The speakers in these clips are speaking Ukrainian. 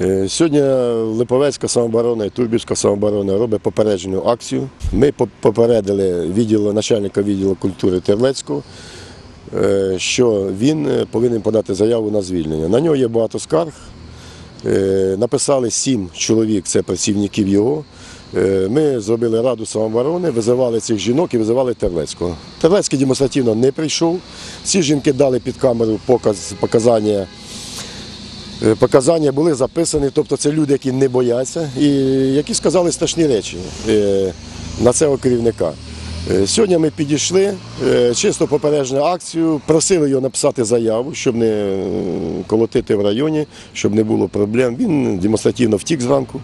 Е, Сьогодні Липовецька самооборона і Турбівська самооборона робить попереджену акцію. Ми по- попередили відділу, начальника відділу культури Терлецького, е, що він повинен подати заяву на звільнення. На нього є багато скарг. Е, Написали сім чоловік, це працівників його. Ми зробили раду самооборони, визивали цих жінок і визивали Терлецького. Терлецький демонстративно не прийшов. Ці жінки дали під камеру показ, показання. Е, Показання були записані, тобто це люди, які не бояться і які сказали страшні речі е, на цього керівника. Е, Сьогодні ми підійшли, чисто попереджену акцію, просили його написати заяву, щоб не колотити в районі, щоб не було проблем. Він демонстративно втік зранку.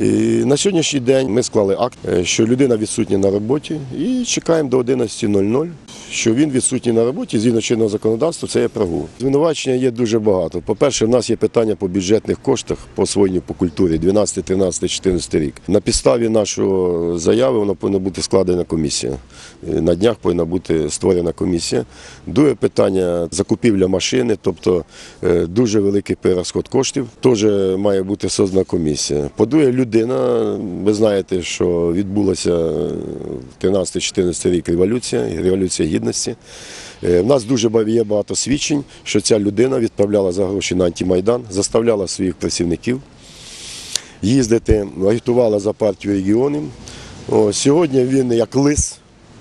І на сьогоднішній день ми склали акт, е, що людина відсутня на роботі і чекаємо до 11.00, що він відсутній на роботі згідно чинного законодавства, це є прогул. Звинувачення є дуже багато. По-перше, в нас є питання по бюджетних коштах по освоєнню по культурі 12, 13, 14 рік. На підставі нашої заяви вона повинна бути складена комісія. Е, На днях повинна бути створена комісія. Друге питання закупівля машини, тобто е, дуже великий перерозход коштів. Теж має бути создана комісія. По-друге, людина, ви знаєте, що відбулася в 13-14 рік революція, революція гідності. Е, В нас дуже є багато свідчень, що ця людина відправляла за гроші на антимайдан, заставляла своїх працівників їздити, агітувала за партію регіонів. Сьогодні він як лис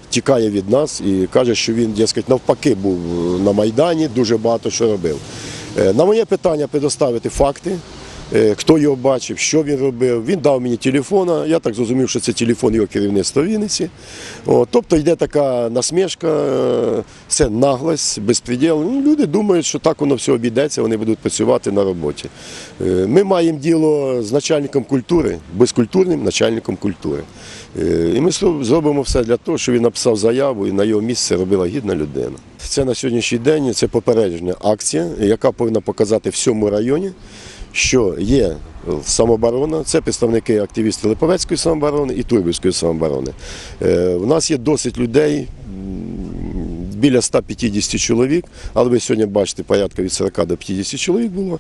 тікає від нас і каже, що він, дескать, навпаки був на Майдані, дуже багато що робив. Е, На моє питання предоставити факти. Е, Хто його бачив, що він робив. Він дав мені телефона. Я так зрозумів, що це телефон його керівництва Вінниці. О, тобто йде така насмішка, е, це наглость, безпреділ. Ну, люди думають, що так воно все обійдеться, вони будуть працювати на роботі. Е, Ми маємо діло з начальником культури, безкультурним начальником культури. І ми зробимо все для того, щоб він написав заяву і на його місце робила гідна людина. Це на сьогоднішній день це попередження акція, яка повинна показати всьому районі, що є самооборона, це представники активісти Липовецької самооборони і Турбівської самооборони. Е, У нас є досить людей, біля 150 чоловік, але ви сьогодні бачите, порядка від 40 до 50 чоловік було.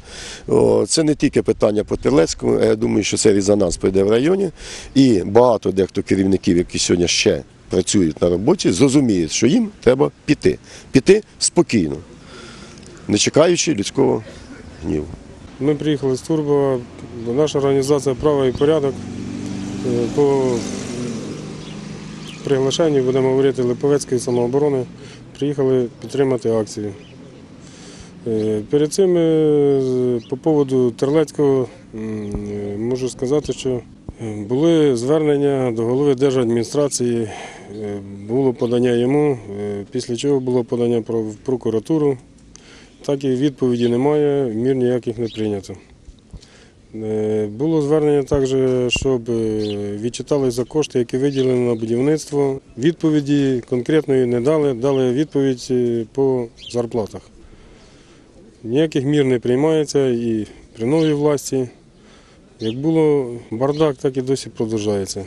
Це не тільки питання по Терлецькому, а я думаю, що це резонанс прийде в районі. І багато дехто керівників, які сьогодні ще працюють на роботі, зрозуміють, що їм треба піти. Піти спокійно, не чекаючи людського гніву. Ми приїхали з Турбова, наша організація Право і порядок. Е, По приглашенню будемо говорити Липовецької самооборони. Приїхали підтримати акцію. Е, Перед цим е, по поводу Терлецького можу сказати, що були звернення до голови держадміністрації, було подання йому, після чого було подання в прокуратуру. Так і відповіді немає, мір ніяких не прийнято. Е, Було звернення також, щоб е, відчитали за кошти, які виділені на будівництво. Відповіді конкретної не дали, дали відповідь е, по зарплатах. Ніяких мір не приймається і при новій власті. Як було бардак, так і досі продовжується.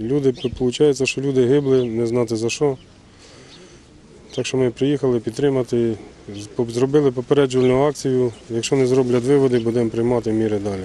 Люди, виходить, що люди гибли, не знати за що. Так що ми приїхали підтримати, зробили попереджувальну акцію. Якщо не зроблять виводи, будемо приймати міри далі.